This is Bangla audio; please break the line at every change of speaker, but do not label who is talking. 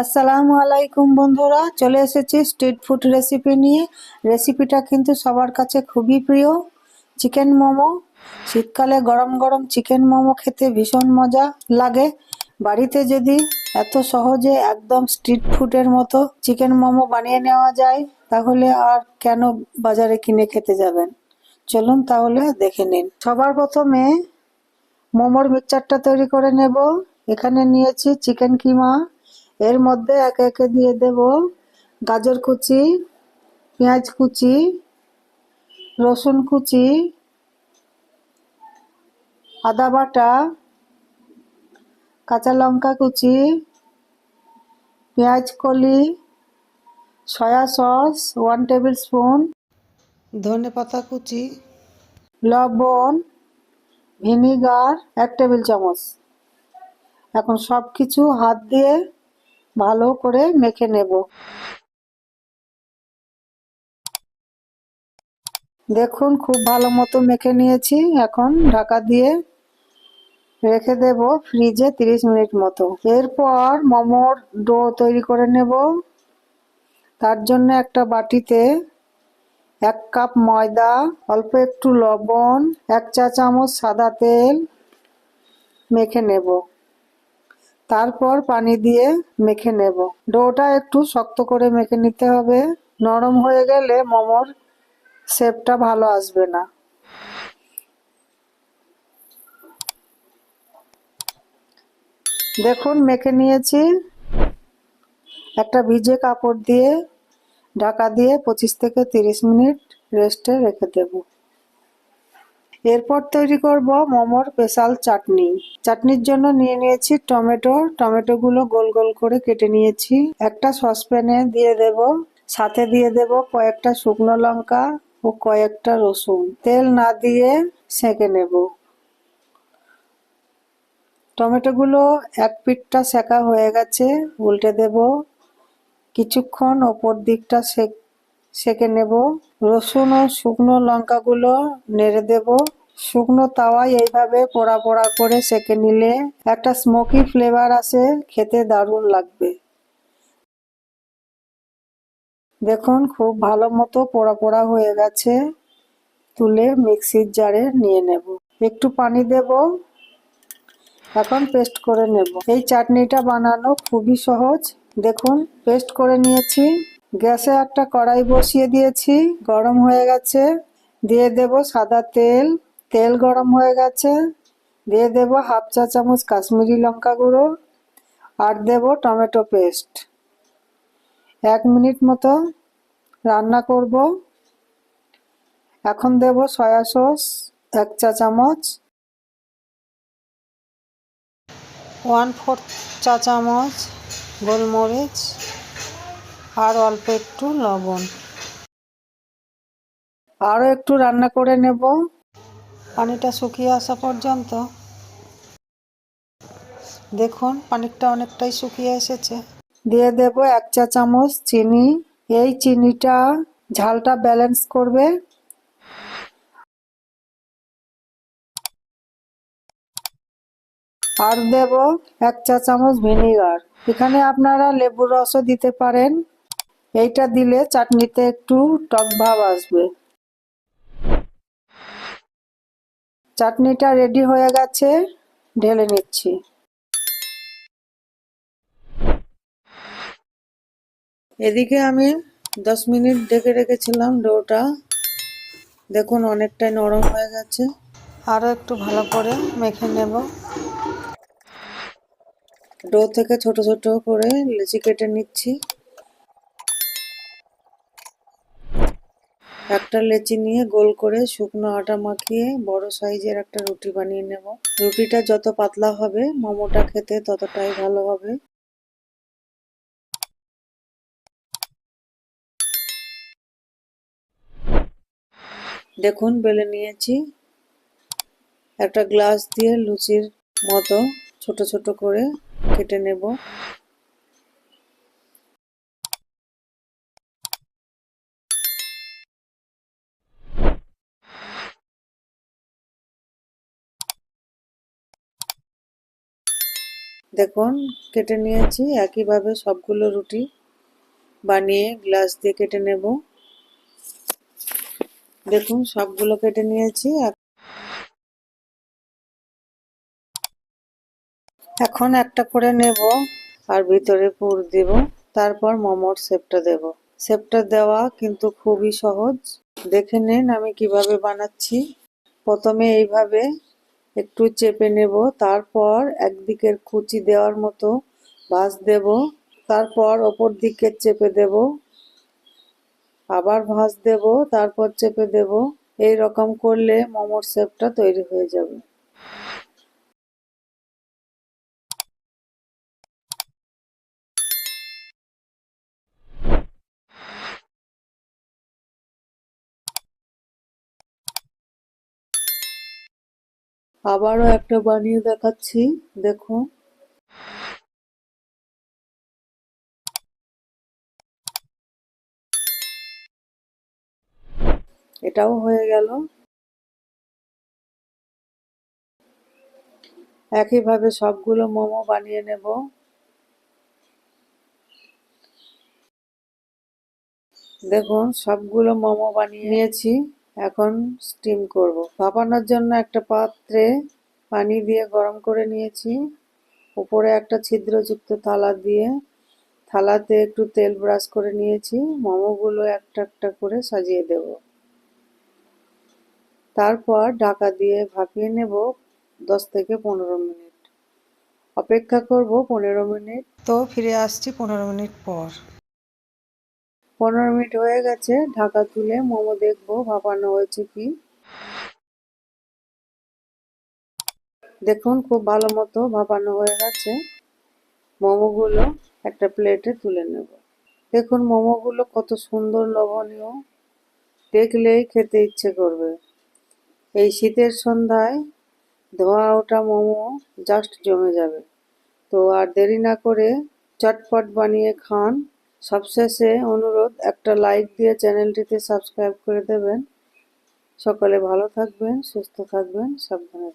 আসসালামু আলাইকুম বন্ধুরা, চলে এসেছি স্ট্রিট ফুড রেসিপি নিয়ে। রেসিপিটা কিন্তু সবার কাছে খুবই প্রিয়। চিকেন মোমো। শীতকালে গরম গরম চিকেন মোমো খেতে ভীষণ মজা লাগে। বাড়িতে যদি এত সহজে একদম স্ট্রিট ফুডের মতো চিকেন মোমো বানিয়ে নেওয়া যায়, তাহলে আর কেন বাজারে কিনে খেতে যাবেন? চলুন তাহলে দেখে নিন। সবার প্রথমে মোমোর মিক্সচারটা তৈরি করে নেব। এখানে নিয়েছি চিকেন কিমা। এর মধ্যে একে একে দিয়ে দেব গাজর কুচি পেঁয়াজ কুচি রসুন কুচি আদা বাটা কাঁচা লঙ্কা কুচি পেঁয়াজ কলি soya sauce one tablespoon ধনে পাতা কুচি লবণ ভিনিগার এক টেবিল চামচ। এখন সব কিছু হাত দিয়ে ভালো করে মেখে নেব। দেখুন, খুব ভালো মতো মেখে নিয়েছি। এখন ঢাকা দিয়ে রেখে দেব ফ্রিজে তিরিশ মিনিট মতো। এরপর মোমোর ডো তৈরি করে নেব। তার জন্য একটা বাটিতে এক কাপ ময়দা, অল্প একটু লবণ, এক চা চামচ সাদা তেল মেখে নেব। তারপর পানি দিয়ে মেখে নেব। ডোটা একটু শক্ত করে মেখে নিতে হবে। নরম হয়ে গেলে মোমোর শেপটা ভালো আসবে না। দেখুন, মেখে নিয়েছি। একটা ভিজে কাপড় দিয়ে ঢাকা দিয়ে পঁচিশ থেকে তিরিশ মিনিট রেস্টে রেখে দেব। এরপর তৈরি করব মোমোর স্পেশাল চাটনি। চাটনির জন্য নিয়ে নিয়েছি টমেটো। টমেটোগুলো গোল গোল করে কেটে নিয়েছি। একটা সসপ্যানে দিয়ে দেব, সাথে দিয়ে দেব কয়েকটা শুকনো লঙ্কা ও কয়েকটা রসুন। তেল না দিয়ে সেঁকে নেব। টমেটোগুলো এক পিঠটা সেঁকা হয়ে গেছে, উল্টে দেব। কিছুক্ষণ ওপর দিকটা সেক সেকে নেব। রসুন ও শুকনো লঙ্কাগুলো নেড়ে দেব। শুকনো তাওয়ায় এইভাবে পোড়া পোড়া করে সেকে নিলে একটা স্মোকি ফ্লেভার আসে, খেতে দারুণ লাগবে। দেখুন, খুব ভালো মতো পোড়া পোড়া হয়ে গেছে। তুলে মিক্সির জারে নিয়ে নেব। একটু পানি দেব। এখন পেস্ট করে নেব। এই চাটনিটা বানানো খুবই সহজ। দেখুন, পেস্ট করে নিয়েছি। গ্যাসে একটা কড়াই বসিয়ে দিয়েছি, গরম হয়ে গেছে। দিয়ে দেব সাদা তেল তেল গরম হয়ে গেছে। দিয়ে দেব হাফ চা চামচ কাশ্মীরি লঙ্কা গুঁড়ো আর দেব টমেটো পেস্ট। এক মিনিট মতো রান্না করব। এখন দেব সয়া সস, এক চা চামচ। ওয়ান ফোর্থ চা চামচ গোলমরিচ। আর অল্প একটু লবণ। আরও একটু রান্না করে নেব। পানিটা শুকিয়ে আসা পর্যন্ত। দেখুন পানিটা অনেকটাই শুকিয়ে এসেছে। দিয়ে দেব এক চা চামচ চিনি। এই চিনিটা ঝালটা ব্যালেন্স করবে। আর দেব এক চা চামচ ভিনিগার। এখানে আপনারা লেবুর রসও দিতে পারেন। এইটা দিলে চাটনিতে একটু টক ভাব আসবে। চাটনিটা রেডি হয়ে গেছে, ঢেলে নিচ্ছি। এদিকে আমি দশ মিনিট ডেকে রেখেছিলাম ডোটা। দেখুন অনেকটাই নরম হয়ে গেছে। আরও একটু ভালো করে মেখে নেব। ডো থেকে ছোট ছোট করে লেচি কেটে নিচ্ছি। একটা লেচি নিয়ে গোল করে শুকনো আটা মাখিয়ে বড় সাইজের একটা রুটি বানিয়ে নেব। রুটিটা যত পাতলা হবে, মোমোটা খেতে ততটাই ভালো হবে। দেখুন, বেলে নিয়েছি একটা গ্লাস দিয়ে লুচির মতো ছোট ছোট করে কেটে নেব। দেখুন, কেটে নিয়েছি। একইভাবে সবগুলো রুটি বানিয়ে গ্লাস দিয়ে কেটে নেব। দেখুন, সবগুলো কেটে নিয়েছি। এখন একটা করে নেব আর ভিতরে পুর দেব। তারপর মোমোর শেপটা দেব। শেপটা দেওয়া কিন্তু খুবই সহজ। দেখে নিন আমি কীভাবে বানাচ্ছি। প্রথমে এইভাবে একটু চেপে নেব, তারপর একদিকের কুচি দেওয়ার মতো ভাঁজ দেব, তারপর ওপর দিকে চেপে দেব, আবার ভাঁজ দেব, তারপর চেপে দেব এই রকম করলে মোমোর শেপটা তৈরি হয়ে যাবে। আবারও একটা বানিয়ে দেখাচ্ছি, দেখো। এটাও হয়ে গেল। একইভাবে সবগুলো মোমো বানিয়ে নেব। দেখুন, সবগুলো মোমো বানিয়ে নিয়েছি। এখন স্টিম করব। ভাপানোর জন্য একটা পাত্রে পানি দিয়ে গরম করে নিয়েছি। উপরে একটা ছিদ্রযুক্ত থালা দিয়ে থালাতে একটু তেল ব্রাশ করে নিয়েছি। মোমোগুলো একটা একটা করে সাজিয়ে দেব। তারপর ঢাকা দিয়ে ভাপিয়ে নেব দশ থেকে পনেরো মিনিট। অপেক্ষা করব পনেরো মিনিট। তো ফিরে আসছি পনেরো মিনিট পর। পনেরো মিনিট হয়ে গেছে, ঢাকা তুলে মোমো দেখব ভাপানো হয়েছে কি। দেখুন, খুব ভালো মতো ভাপানো হয়ে গেছে। মোমোগুলো একটা প্লেটে তুলে নেব। দেখুন, মোমোগুলো কত সুন্দর লবণীয় দেখলেই খেতে ইচ্ছে করবে। এই শীতের সন্ধ্যায় ধোয়া ওটা মোমো জাস্ট জমে যাবে। তো আর দেরি না করে চটপট বানিয়ে খান। সবশেষে অনুরোধ, একটা লাইক দিয়ে চ্যানেলটিতে সাবস্ক্রাইব করে দেবেন। সকলে ভালো থাকবেন, সুস্থ থাকবেন, সাবধানে